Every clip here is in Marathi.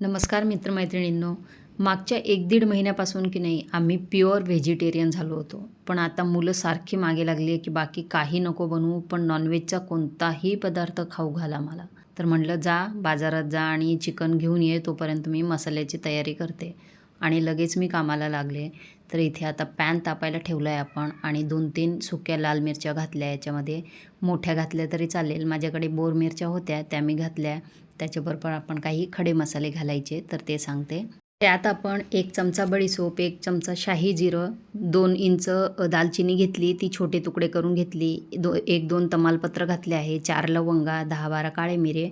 नमस्कार मित्रमैत्रिणींनो. मागच्या एक दीड महिन्यापासून की नाही आम्ही प्युअर व्हेजिटेरियन झालो होतो. पण आता मुलं सारखी मागे लागली आहे की बाकी काही नको बनवू पण नॉनव्हेजचा कोणताही पदार्थ खाऊ घाला मला. तर म्हटलं जा बाजारात जा आणि चिकन घेऊन ये तोपर्यंत मी मसाल्याची तयारी करते. आणि लगेच मी कामाला लागले. तर इथे आता पॅन तापायला ठेवलं आहे आपण आणि दोन तीन सुक्या लाल मिरच्या घातल्या याच्यामध्ये मोठ्या घातल्या तरी चालेल. माझ्याकडे बोर मिरच्या होत्या त्या मी घातल्या. त्याच्याबरोबर आपण काही खडे मसाले घालायचे तर ते सांगते. त्यात आपण एक चमचा बडीसोप एक चमचा शाही जिरं दोन इंच दालचिनी घेतली ती छोटे तुकडे करून घेतली दो एक दोन तमालपत्र घातले आहे चार लवंगा दहा बारा काळे मिरे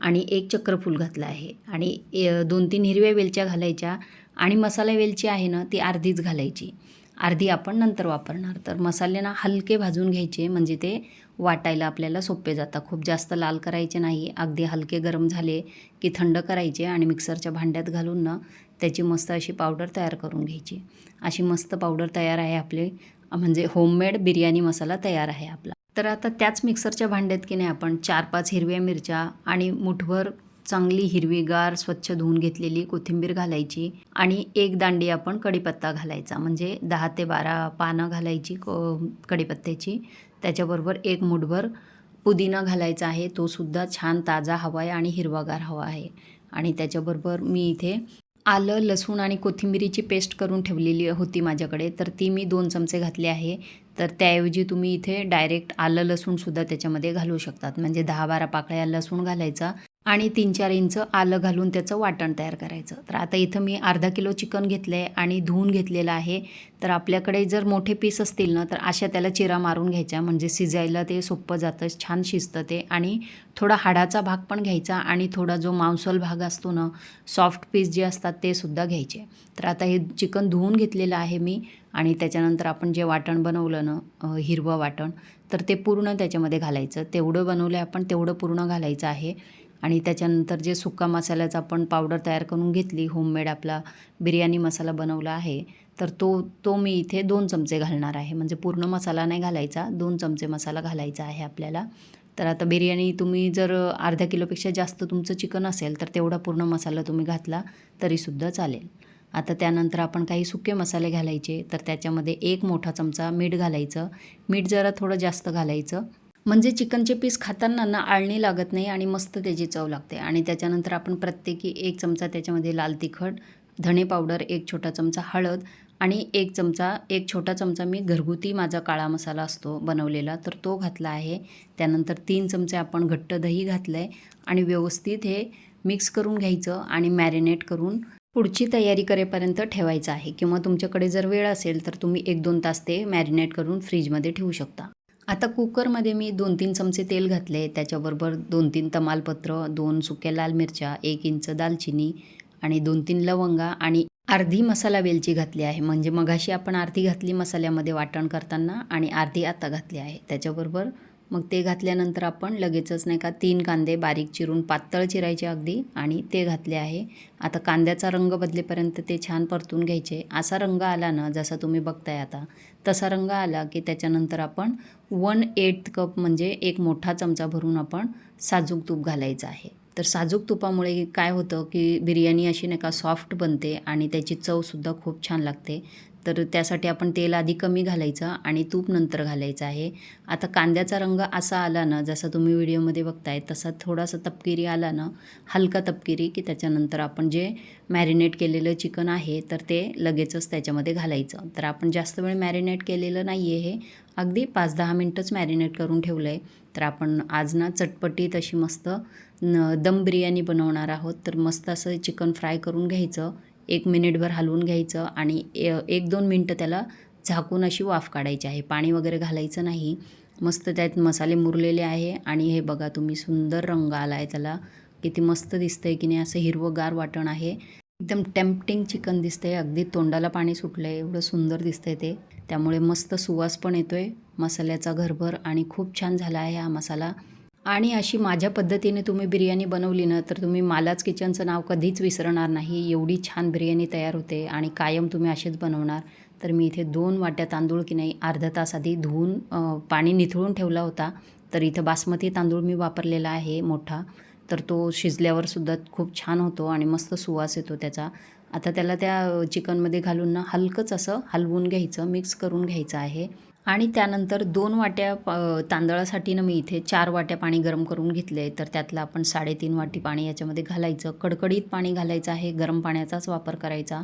आणि एक चक्रफूल घातलं आहे. आणि ए- दोन तीन हिरव्या वेलच्या घालायच्या आणि मसाला वेलची आहे ना ती अर्धीच घालायची. अर्धी आपण नंतर वापरणार. तर मसाले ना हलके भाजून घ्यायचे म्हणजे ते वाटायला आपल्याला सोपे जातात. खूप जास्त लाल करायचे नाही. अगदी हलके गरम झाले की थंड करायचे आणि मिक्सरच्या भांड्यात घालून ना त्याची मस्त अशी पावडर तयार करून घ्यायची. अशी मस्त पावडर तयार आहे आपली. म्हणजे होममेड बिर्याणी मसाला तयार आहे आपला. तर आता त्याच मिक्सरच्या भांड्यात की नाही आपण चार पाच हिरव्या मिरच्या आणि मुठभर चांगली हिरवीगार स्वच्छ धुवून घेतलेली कोथिंबीर घालायची आणि एक दांडी आपण कढीपत्ता घालायचा. म्हणजे दहा ते बारा पानं घालायची क कढीपत्त्याची. त्याच्याबरोबर एक मुठभर पुदिना घालायचा आहे. तो सुद्धा छान ताजा हवा आहे आणि हिरवागार हवा आहे. आणि त्याच्याबरोबर मी इथे आलं लसूण आणि कोथिंबिरीची पेस्ट करून ठेवलेली होती माझ्याकडे. तर ती मी दोन चमचे घातले आहे. तर त्याऐवजी तुम्ही इथे डायरेक्ट आलं लसूणसुद्धा त्याच्यामध्ये घालू शकतात. म्हणजे दहा बारा पाकळ्या लसूण घालायचा. आणि तीन चार इंच आलं घालून त्याचं वाटण तयार करायचं. तर आता इथं मी अर्धा किलो चिकन घेतलं आहे आणि धुवून घेतलेलं आहे. तर आपल्याकडे जर मोठे पीस असतील ना तर अशा त्याला चिरा मारून घ्यायच्या. म्हणजे शिजायला ते सोपं जातं छान शिजतं ते. आणि थोडा हाडाचा भाग पण घ्यायचा आणि थोडा जो मांसल भाग असतो ना सॉफ्ट पीस जे असतात ते सुद्धा घ्यायचे. तर आता हे चिकन धुवून घेतलेलं आहे मी आणि त्याच्यानंतर आपण जे वाटण बनवलं ना हिरवं वाटण तर ते पूर्ण त्याच्यामध्ये घालायचं. तेवढं बनवलं आपण तेवढं पूर्ण घालायचं आहे. आणि त्याच्यानंतर जे सुका मसाल्याचा आपण पावडर तयार करून घेतली होममेड आपला बिर्याणी मसाला बनवला आहे तर तो तो मी इथे दोन चमचे घालणार आहे. म्हणजे पूर्ण मसाला नाही घालायचा दोन चमचे मसाला घालायचा आहे आपल्याला. तर आता बिर्याणी तुम्ही जर अर्ध्या किलोपेक्षा जास्त तुमचं चिकन असेल तर तेवढा पूर्ण मसाला तुम्ही घातला तरीसुद्धा चालेल. आता त्यानंतर आपण काही सुके मसाले घालायचे तर त्याच्यामध्ये एक मोठा चमचा मीठ घालायचं. मीठ जरा थोडं जास्त घालायचं. म्हणजे चिकनचे पीस खाताना ना आळणी लागत नाही आणि मस्त त्याची चव लागते. आणि त्याच्यानंतर आपण प्रत्येकी एक चमचा त्याच्यामध्ये लाल तिखट धणे पावडर एक छोटा चमचा हळद आणि एक चमचा एक छोटा चमचा मी घरगुती माझा काळा मसाला असतो बनवलेला तर तो घातला आहे. त्यानंतर तीन चमचे आपण घट्ट दही घातलं आहे आणि व्यवस्थित हे मिक्स करून घ्यायचं आणि मॅरिनेट करून पुढची तयारी करेपर्यंत ठेवायचं आहे. किंवा तुमच्याकडे जर वेळ असेल तर तुम्ही एक दोन तास ते मॅरिनेट करून फ्रीजमध्ये ठेवू शकता. आता कुकरमध्ये मी दोन तीन चमचे तेल घातले त्याच्याबरोबर दोन तीन तमालपत्र दोन सुक्या लाल मिरच्या एक इंच दालचिनी आणि दोन तीन लवंगा आणि अर्धी मसाला वेलची घातली आहे. म्हणजे मगाशी आपण अर्धी घातली मसाल्यामध्ये वाटण करताना आणि अर्धी आता घातली आहे. त्याच्याबरोबर मग ते घातल्यानंतर आपण लगेचच नाही का तीन कांदे बारीक चिरून पातळ चिरायचे अगदी आणि ते घातले आहे. आता कांद्याचा रंग बदलेपर्यंत ते छान परतून घ्यायचे. असा रंग आला ना जसा तुम्ही बघताय आता तसा रंग आला की त्याच्यानंतर आपण वन एट कप म्हणजे एक मोठा चमचा भरून आपण साजूक तूप घालायचं आहे. तर साजूक तुपामुळे काय होतं की बिर्याणी अशी नाही का सॉफ्ट बनते आणि त्याची चवसुद्धा खूप छान लागते. तर त्यासाठी आपण तेल आधी कमी घालायचं आणि तूप नंतर घालायचं आहे. आता कांद्याचा रंग असा आला ना जसा तुम्ही व्हिडिओमध्ये बघताय तसा थोडासा तपकिरी आला ना हलका तपकिरी की त्याच्यानंतर आपण जे मॅरिनेट केलेलं चिकन आहे तर ते लगेचच त्याच्यामध्ये घालायचं. तर आपण जास्त वेळ मॅरिनेट केलेलं नाही आहे हे. अगदी पाच दहा मिनटंच मॅरिनेट करून ठेवलं आहे तर आपण आज ना चटपटीत अशी मस्त न दम बिर्याणी बनवणार आहोत. तर मस्त असं चिकन फ्राय करून घ्यायचं. एक मिनिटभर हलवून घ्यायचं आणि एक दोन मिनटं त्याला झाकून अशी वाफ काढायची आहे. पाणी वगैरे घालायचं नाही. मस्त त्यात मसाले मुरलेले आहे आणि हे बघा तुम्ही सुंदर रंग आला आहे त्याला. किती मस्त दिसतंय की नाही असं हिरवंगार वाटण आहे. एकदम टेम्पटिंग चिकन दिसतंय. अगदी तोंडाला पाणी सुटलं आहे एवढं सुंदर दिसतंय ते. त्यामुळे मस्त सुवास पण येतोय. मसाल्याचा घरभर आणि खूप छान झाला आहे हा मसाला. आणि अशी माझ्या पद्धतीने तुम्ही बिर्याणी बनवली ना तर तुम्ही मालाच किचनचं नाव कधीच विसरणार नाही. एवढी छान बिर्याणी तयार होते आणि कायम तुम्ही असेच बनवणार. तर मी इथे दोन वाट्या तांदूळ की नाही अर्धा तास आधी धुवून पाणी निथळून ठेवला होता. तर इथं बासमती तांदूळ मी वापरलेला आहे मोठा. तर तो शिजल्यावरसुद्धा खूप छान होतो आणि मस्त सुवास येतो त्याचा. आता त्याला त्या चिकनमध्ये घालून ना हलकंच असं हलवून घ्यायचं मिक्स करून घ्यायचं आहे. आणि त्यानंतर दोन वाट्या प तांदळासाठी ना मी इथे चार वाट्या पाणी गरम करून घेतले आहे तर त्यातलं आपण साडेतीन वाटी पाणी याच्यामध्ये घालायचं. कडकडीत पाणी घालायचं आहे. गरम पाण्याचाच वापर करायचा.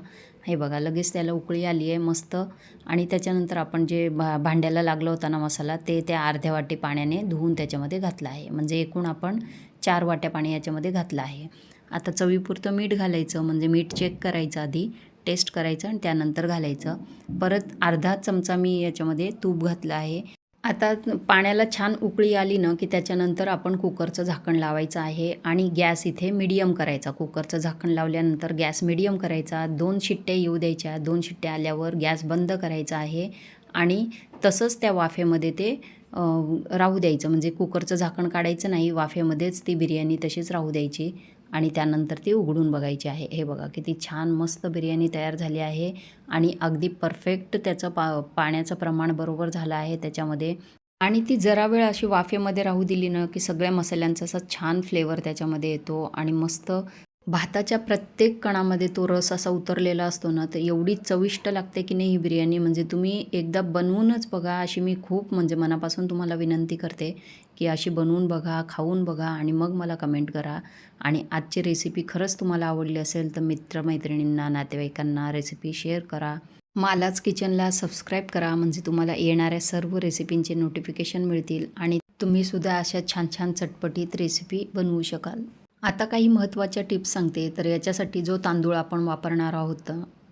हे बघा लगेच त्याला उकळी आली आहे मस्त. आणि त्याच्यानंतर आपण जे भा भांड्याला लागला होता ना मसाला ते त्या अर्ध्या वाटी पाण्याने धुवून त्याच्यामध्ये घातलं आहे. म्हणजे एकूण आपण चार वाट्या पाणी याच्यामध्ये घातलं आहे. आता चवीपुरतं मीठ घालायचं. म्हणजे मीठ चेक करायचं आधी. टेस्ट करायचं आणि त्यानंतर घालायचं. परत अर्धा चमचा मी याच्यामध्ये तूप घातलं आहे. आता पाण्याला छान उकळी आली ना की त्याच्यानंतर आपण कुकरचं झाकण लावायचं आहे आणि गॅस इथे मिडियम करायचा. कुकरचं झाकण लावल्यानंतर गॅस मिडियम करायचा. दोन शिट्ट्या येऊ द्यायच्या. दोन शिट्ट्या आल्यावर गॅस बंद करायचा आहे आणि तसंच त्या वाफेमध्ये ते राहू द्यायचं. म्हणजे कुकरचं झाकण काढायचं नाही वाफेमध्येच ती बिर्याणी तशीच राहू द्यायची. आणि त्यानंतर ती उघडून बघायची आहे. हे बघा किती छान मस्त बिर्याणी तयार झाली आहे आणि अगदी परफेक्ट त्याचं पा पाण्याचं प्रमाण बरोबर झालं आहे त्याच्यामध्ये. आणि ती जरा वेळ अशी वाफेमध्ये राहू दिली ना की सगळ्या मसाल्यांचा असा छान फ्लेवर त्याच्यामध्ये येतो आणि मस्त भाताच्या प्रत्येक कणामध्ये तो रस असा उतरलेला असतो ना तर एवढी चविष्ट लागते की नाही ही बिर्याणी? म्हणजे तुम्ही एकदा बनवूनच बघा अशी मी खूप म्हणजे मनापासून तुम्हाला विनंती करते की अशी बनवून बघा खाऊन बघा आणि मग मला कमेंट करा. आणि आजची रेसिपी खरंच तुम्हाला आवडली असेल तर मित्रमैत्रिणींना नातेवाईकांना रेसिपी शेअर करा. मालाच किचनला सबस्क्राईब करा म्हणजे तुम्हाला येणाऱ्या सर्व रेसिपींचे नोटिफिकेशन मिळतील आणि तुम्हीसुद्धा अशा छान छान चटपटीत रेसिपी बनवू शकाल. आता काही महत्त्वाच्या टिप्स सांगते. तर याच्यासाठी जो तांदूळ आपण वापरणार आहोत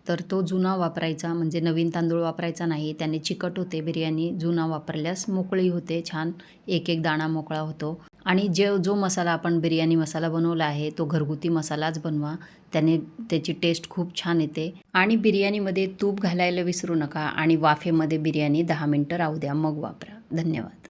तर तो जुना वापरायचा म्हणजे नवीन तांदूळ वापरायचा नाही. त्याने चिकट होते बिर्याणी जुना वापरल्यास मोकळी होते छान. एक एक दाणा मोकळा होतो. आणि जे जो मसाला आपण बिर्याणी मसाला बनवला आहे तो घरगुती मसालाच बनवा. त्याने त्याची टेस्ट खूप छान येते. आणि बिर्याणीमध्ये तूप घालायला विसरू नका आणि वाफेमध्ये बिर्याणी दहा मिनटं राहू द्या. मग वापरा. धन्यवाद.